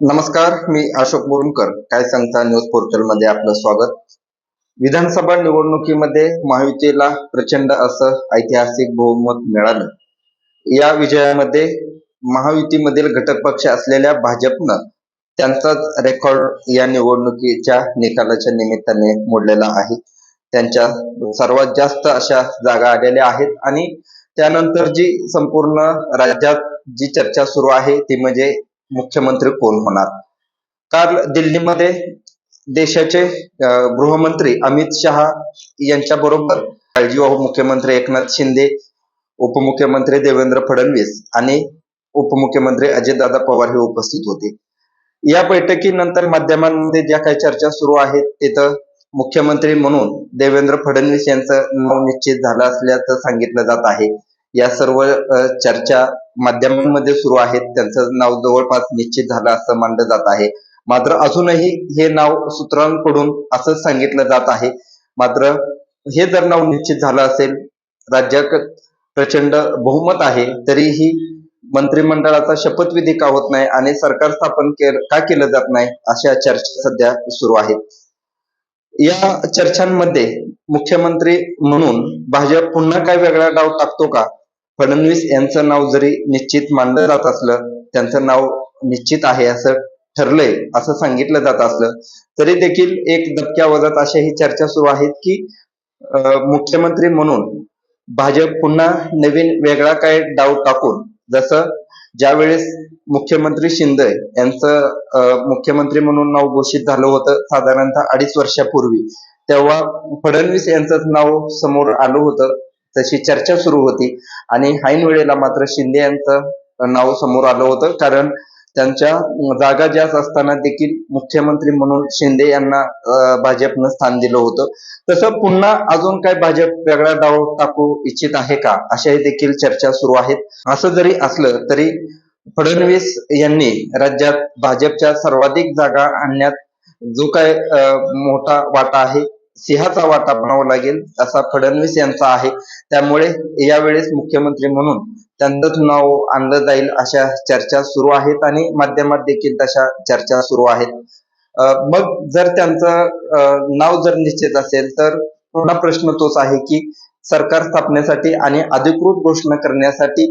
नमस्कार मी अशोक मुरुमकर काय सांगता न्यूज पोर्टलमध्ये आपलं स्वागत. विधानसभा निवडणुकीमध्ये महायुतीला प्रचंड असं ऐतिहासिक बहुमत मिळालं. या विजयामध्ये महायुतीमधील घटक पक्ष असलेल्या भाजपनं त्यांचाच रेकॉर्ड या निवडणुकीच्या निकालाच्या निमित्ताने मोडलेला आहे. त्यांच्या सर्वात जास्त अशा जागा आलेल्या आहेत आणि त्यानंतर जी संपूर्ण राज्यात जी चर्चा सुरू आहे ती म्हणजे मुख्यमंत्री कोण होणार? काल दिल्लीमध्ये देशाचे गृहमंत्री अमित शहा यांच्या बरोबर काळजीवाहू मुख्यमंत्री एकनाथ शिंदे उपमुख्यमंत्री देवेंद्र फडणवीस आणि उपमुख्यमंत्री अजितदादा पवार हे उपस्थित होते. या बैठकीनंतर माध्यमांमध्ये ज्या काही चर्चा सुरू आहेत तिथं मुख्यमंत्री म्हणून देवेंद्र फडणवीस यांचं नाव निश्चित झालं असल्याचं सांगितलं जात आहे. या सर्व चर्चा माध्यमांमध्ये सुरू आहेत. त्यांचं नाव जवळपास निश्चित झालं असं मानलं जात आहे. मात्र अजूनही हे नाव सूत्रांकडून असंच सांगितलं जात आहे. मात्र हे जर नाव निश्चित झालं असेल राज्यात प्रचंड बहुमत आहे तरीही मंत्रिमंडळाचा शपथविधी का होत नाही आणि सरकार स्थापन केलं का केलं जात नाही अशा चर्चा सध्या सुरू आहेत. या चर्चांमध्ये मुख्यमंत्री म्हणून भाजप पुन्हा काय वेगळा डाव टाकतो का? फडणवीस यांचं नाव जरी निश्चित मानलं जात असलं त्यांचं नाव निश्चित आहे असं ठरलंय असं सांगितलं जात असलं तरी देखील एक दबक्या वजात अशा ही चर्चा सुरू आहेत की मुख्यमंत्री म्हणून भाजप पुन्हा नवीन वेगळा काय डाव टाकून जसं ज्यावेळेस मुख्यमंत्री शिंदे यांचं मुख्यमंत्री म्हणून नाव घोषित झालं होतं साधारणतः अडीच वर्षापूर्वी तेव्हा फडणवीस यांचं नाव समोर आलं होतं तशी चर्चा सुरू होती. आणि ऐन वेळेला मात्र शिंदे यांचं नाव समोर आलं होतं कारण त्यांच्या जागा जास्त असताना देखील मुख्यमंत्री म्हणून शिंदे यांना भाजपनं स्थान दिलं होतं. तसं पुन्हा अजून काय भाजप वेगळा डाव टाकू इच्छित आहे का? अशाही देखील चर्चा सुरू आहेत. असं जरी असलं तरी फडणवीस यांनी राज्यात भाजपच्या सर्वाधिक जागा आणण्यात जो काय मोठा वाटा आहे सिंहाचा वाटा म्हणावा लागेल असा फडणवीस यांचा आहे. त्यामुळे यावेळेस मुख्यमंत्री म्हणून त्यांचंच नाव आणलं जाईल अशा चर्चा सुरू आहेत आणि माध्यमात देखील तशा चर्चा सुरू आहेत. मग जर त्यांचं नाव जर निश्चित असेल तर पुन्हा प्रश्न तोच आहे की सरकार स्थापनेसाठी आणि अधिकृत घोषणा करण्यासाठी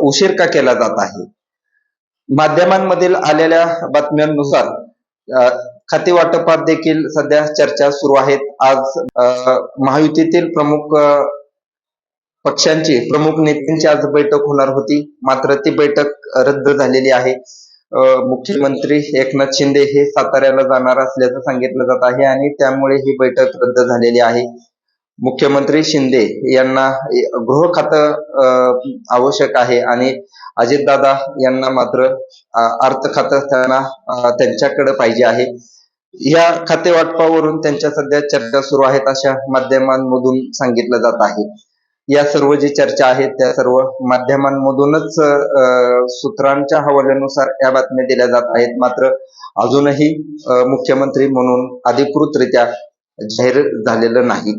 उशीर का केला जात आहे? माध्यमांमधील आलेल्या बातम्यांनुसार अं, खाते वाटपात देखील सध्या चर्चा सुरू आहेत. आज महायुतीतील प्रमुख पक्षांची प्रमुख नेत्यांची आज बैठक होणार होती. मात्र ती बैठक रद्द झालेली आहे. मुख्यमंत्री एकनाथ शिंदे हे साताऱ्याला जाणार असल्याचं सांगितलं जात आहे आणि त्यामुळे ही बैठक रद्द झालेली आहे. मुख्यमंत्री शिंदे यांना गृह खातं आवश्यक आहे आणि अजितदादा यांना मात्र अर्थ खातं त्यांना त्यांच्याकडे पाहिजे आहे. या खाते वाटपावरून त्यांच्या सध्या चर्चा सुरू आहेत अशा माध्यमांमधून सांगितलं जात आहे. या सर्व जी चर्चा आहेत त्या सर्व माध्यमांमधूनच सूत्रांच्या हवाल्यानुसार या बातम्या दिल्या जात आहेत. मात्र अजूनही मुख्यमंत्री म्हणून अधिकृतरित्या जाहीर झालेलं नाही.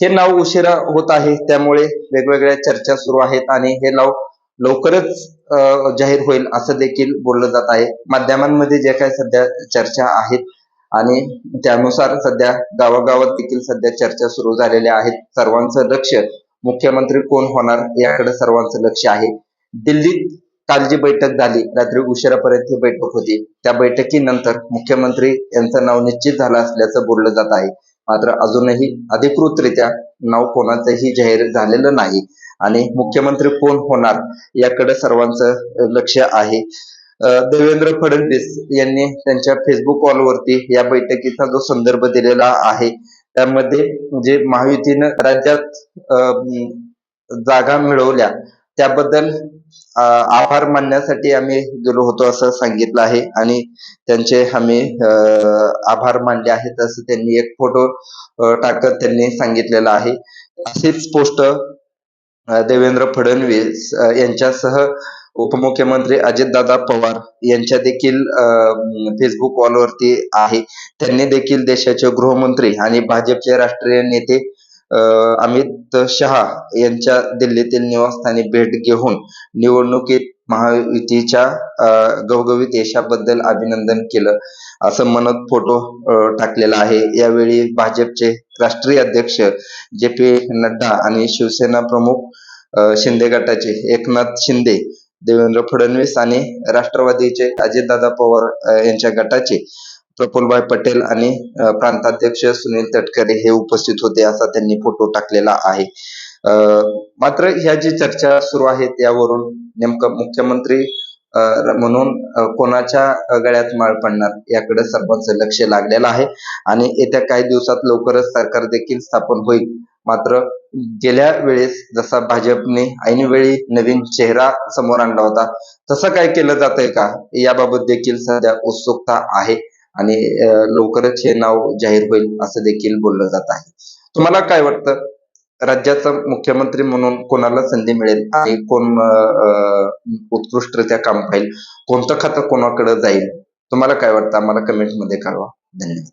हे नाव उशिरा होत आहे त्यामुळे वेगवेगळ्या चर्चा सुरू आहेत आणि हे नाव लवकरच अं, जाहीर होईल असं देखील बोललं जात आहे. माध्यमांमध्ये जे काही सध्या चर्चा आहेत आणि त्यानुसार सध्या गावागावात देखील सध्या चर्चा सुरू झालेल्या आहेत. सर्वांचं लक्ष मुख्यमंत्री कोण होणार याकडे सर्वांचं लक्ष आहे. दिल्लीत काल जी बैठक झाली रात्री उशिरापर्यंत ही बैठक होती. त्या बैठकीनंतर मुख्यमंत्री यांचं नाव निश्चित झालं असल्याचं बोललं जात आहे. मात्र अजूनही अधिकृतरित्या नाव कोणाचंही जाहीर झालेलं नाही. आणि मुख्यमंत्री कोण होणार याकडे सर्वांचं लक्ष आहे. देवेंद्र फडणवीस यांनी त्यांच्या फेसबुक वॉलवरती या बैठकीचा जो संदर्भ दिलेला आहे त्यामध्ये जे महायुतीनं राज्यात जागा मिळवल्या त्याबद्दल आभार मानण्यासाठी आम्ही गेलो होतो असं सांगितलं आहे आणि त्यांचे आम्ही आभार मानले आहेत असं त्यांनी एक फोटो टाकत त्यांनी सांगितलेलं आहे. असेच पोस्ट देवेंद्र फडणवीस यांच्यासह उपमुख्यमंत्री अजितदादा पवार यांच्या देखील फेसबुक वॉलवरती आहे. त्यांनी देखील देशाचे गृहमंत्री आणि भाजपचे राष्ट्रीय नेते अमित शहा यांच्या दिल्लीतील निवासस्थानी भेट घेऊन निवडणुकीत महायुतीच्या गवगवीत यशाबद्दल अभिनंदन केलं. असं म्हणत फोटो टाकलेला आहे. यावेळी भाजपचे राष्ट्रीय अध्यक्ष जे पी नड्डा आणि शिवसेना प्रमुख शिंदे गटाचे एकनाथ शिंदे देवेंद्र फडणवीस आणि राष्ट्रवादीचे अजितदादा पवार यांच्या गटाचे प्रफुल्लभाई पटेल आणि प्रांताध्यक्ष सुनील तटकरे हे उपस्थित होते असा त्यांनी फोटो टाकलेला आहे. मात्र ह्या जी चर्चा सुरू आहे त्यावरून नेमकं मुख्यमंत्री म्हणून कोणाच्या गळ्यात माळ पडणार याकडे सर्वांचं लक्ष लागलेलं आहे आणि येत्या काही दिवसात लवकरच सरकार देखील स्थापन होईल. मात्र गेल्या वेळेस जसा भाजपने ऐनवेळी नवीन चेहरा समोर आणला होता तसं काय केलं जातंय का? याबाबत देखील सध्या उत्सुकता आहे. आणि लवकरच हे नाव जाहीर होईल असं देखील बोललं जात आहे. तुम्हाला काय वाटतं? राज्याचा मुख्यमंत्री म्हणून कोणाला संधी मिळेल? आणि कोण उत्कृष्ट अं, उत्कृष्टरित्या काम पाहिजे कोणतं खातं कोणाकडे जाईल? तुम्हाला काय वाटतं? आम्हाला कमेंटमध्ये कळवा. धन्यवाद.